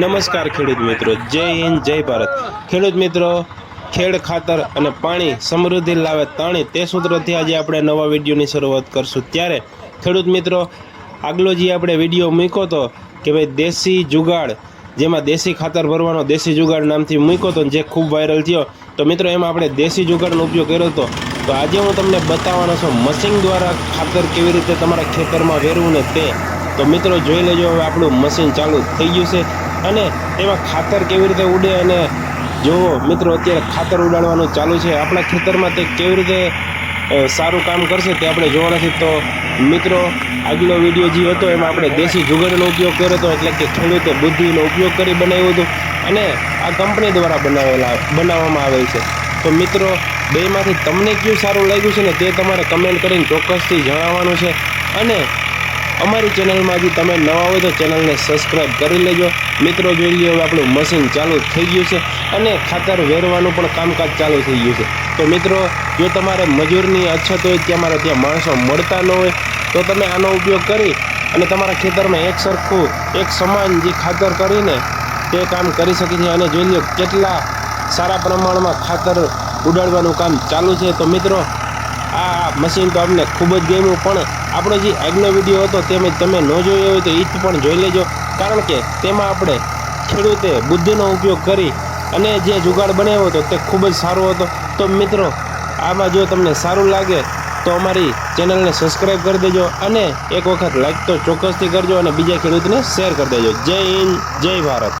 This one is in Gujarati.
નમસ્કાર ખેડૂત મિત્રો. જય હિન્દ, જય ભારત. ખેડૂત મિત્રો, ખેડ ખાતર અને પાણી સમૃદ્ધિ લાવે તાણી તે સૂત્રથી આજે આપણે નવા વિડીયોની શરૂઆત કરશું. ત્યારે ખેડૂત મિત્રો, આગલો જે આપણે વીડિયો મૂક્યો હતો કે ભાઈ દેશી જુગાડ, જેમાં દેશી ખાતર ભરવાનો દેશી જુગાડ નામથી મૂક્યો હતો જે ખૂબ વાયરલ થયો. તો મિત્રો, એમાં આપણે દેશી જુગાડનો ઉપયોગ કર્યો હતો. તો આજે હું તમને બતાવવાનો છું, મશીન દ્વારા ખાતર કેવી રીતે તમારા ખેતરમાં વેરવું ને તે. તો મિત્રો જોઈ લેજો હવે આપણું મશીન ચાલુ થઈ ગયું છે. અને એમાં ખાતર કેવી રીતે ઉડે અને જુઓ મિત્રો અત્યારે ખાતર ઉડાડવાનું ચાલુ છે. આપણા ખેતરમાં તે કેવી રીતે સારું કામ કરશે તે આપણે જોવાના છે તો મિત્રો આગલો વીડિયો જે હતો એમાં આપણે દેશી જુગારનો ઉપયોગ કર્યો હતો, એટલે કે ખેડૂતે બુદ્ધિનો ઉપયોગ કરી બનાવ્યું હતું અને આ કંપની દ્વારા બનાવેલા, બનાવવામાં આવેલ છે. તો મિત્રો બેમાંથી તમને કયું સારું લાગ્યું છે ને તે તમારે કમેન્ટ કરીને ચોક્કસથી જણાવવાનું છે. અને અમારી ચેનલમાં હજી તમે નવા હોય તો ચેનલને સબસ્ક્રાઇબ કરી લેજો. મિત્રો, જોઈ લ્યો, હવે આપણું મશીન ચાલુ થઈ ગયું છે અને ખાતર વેરવાનું પણ કામકાજ ચાલુ થઈ ગયું છે. તો મિત્રો, જો તમારે મજૂરની અછત હોય, ત્યાં મારે ત્યાં માણસો મળતા ન હોય, તો તમે આનો ઉપયોગ કરી અને તમારા ખેતરમાં એક સરખું, એક સમાન જે ખાતર કરીને તે કામ કરી શકે છે. અને જોઈ લો કેટલા સારા પ્રમાણમાં ખાતર ઉડાડવાનું કામ ચાલુ છે. તો મિત્રો મશીન તો અમને ખૂબ જ ગમ્યું, પણ આપણો જે આગલો વીડિયો હતો તેમજ તમે ન જોયો હોય તો એ પણ જોઈ લેજો. કારણ કે તેમાં આપણે ખેડૂતે બુદ્ધિનો ઉપયોગ કરી અને જે જુગાડ બનાવ્યો હતો તે ખૂબ જ સારો હતો. તો મિત્રો, આમાં જો તમને સારું લાગે તો અમારી ચેનલને સબસ્ક્રાઈબ કરી દેજો અને એક વખત લાઈક તો ચોક્કસથી કરજો અને બીજા ખેડૂતને શેર કરી દેજો. જય હિન્દ, જય ભારત.